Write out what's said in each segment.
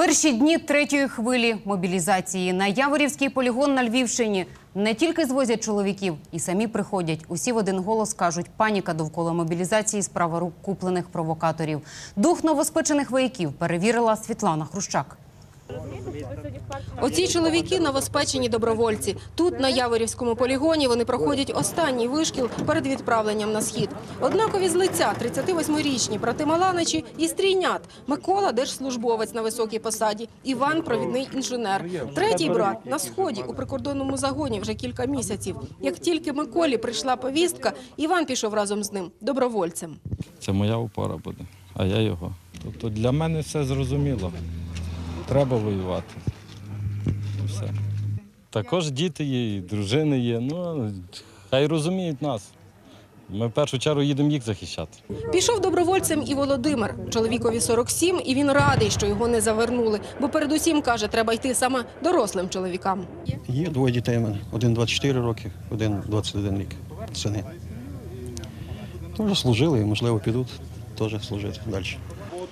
Перші дні третьої хвилі мобілізації на Яворівський полігон на Львівщині не тільки звозять чоловіків, і самі приходять. Усі в один голос кажуть, паніка довкола мобілізації справа рук куплених провокаторів. Дух новоспечених вояків перевірила Світлана Хрущак. Оці чоловіки новоспечені добровольці. Тут, на Яворівському полігоні, вони проходять останній вишкіл перед відправленням на схід. Однакові з лиця 38-річні брати Маланичі і стрійнят. Микола – держслужбовець на високій посаді, Іван – провідний інженер. Третій брат на сході у прикордонному загоні вже кілька місяців. Як тільки Миколі прийшла повістка, Іван пішов разом з ним добровольцем. Це моя опора буде, а я його. Тобто для мене все зрозуміло. Треба воювати. І все. Також діти є, і дружини є. Ну, хай розуміють нас. Ми в першу чергу їдемо їх захищати. Пішов добровольцем і Володимир. Чоловікові 47, і він радий, що його не завернули. Бо передусім, каже, треба йти саме дорослим чоловікам. Є двоє дітей у мене. Один 24 роки, один 21 рік. Сини. Теж служили і, можливо, підуть теж служити далі.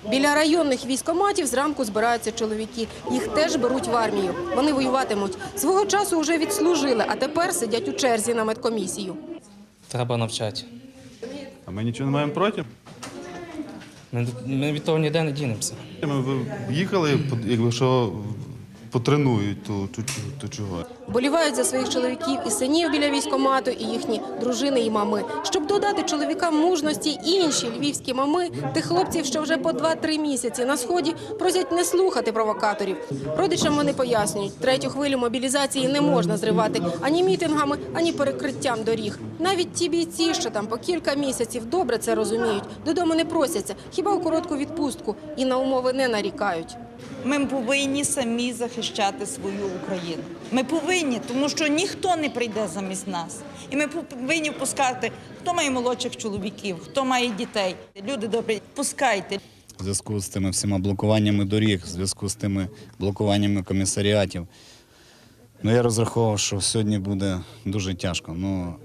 Біля районних військоматів зранку збираються чоловіки. Їх теж беруть в армію. Вони воюватимуть. Свого часу вже відслужили, а тепер сидять у черзі на медкомісію. Треба навчати. А ми нічого не маємо проти. Ми, ми від того ніде не дінемося. Ми їхали, по- якби що потренують, то, то, то чого. Болівають за своїх чоловіків і синів біля військомату, і їхні дружини і мами. Щоб додати чоловікам мужності, інші львівські мами, тих хлопців, що вже по 2-3 місяці на сході, просять не слухати провокаторів. Родичам вони пояснюють, третю хвилю мобілізації не можна зривати ані мітингами, ані перекриттям доріг. Навіть ті бійці, що там по кілька місяців добре це розуміють, додому не просяться, хіба у коротку відпустку і на умови не нарікають. Ми повинні самі захищати свою Україну. Ми повинні, тому що ніхто не прийде замість нас. І ми повинні впускати, хто має молодших чоловіків, хто має дітей. Люди добрі, пускайте. в зв'язку з тими всіма блокуваннями доріг, в зв'язку з тими блокуваннями комісаріатів. Ну, я розраховував, що сьогодні буде дуже тяжко. Ну,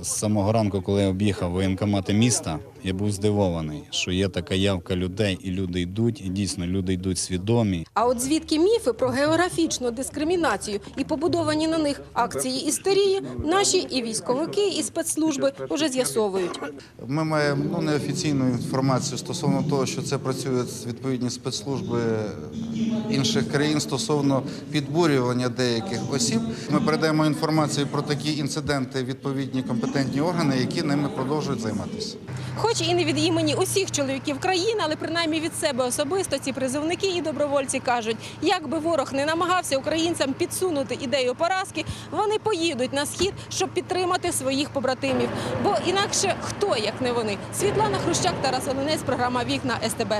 е, з самого ранку, коли я об'їхав воєнкомати міста, я був здивований, що є така явка людей, і люди йдуть, і дійсно люди йдуть свідомі. А от звідки міфи про географічну дискримінацію і побудовані на них акції істерії, наші і військовики, і спецслужби вже з'ясовують. Ми маємо ну, неофіційну інформацію стосовно того, що це працюють відповідні спецслужби інших країн стосовно підбурювання деяких осіб. Ми передаємо інформацію про такі інциденти відповідні компетентні органи, які ними продовжують займатися. Хоч і не від імені усіх чоловіків країни, але принаймні від себе особисто ці призовники і добровольці кажуть, як би ворог не намагався українцям підсунути ідею поразки, вони поїдуть на схід, щоб підтримати своїх побратимів. Бо інакше хто як не вони? Світлана Хрущак, Тарас Оленець, програма Вікна СТБ.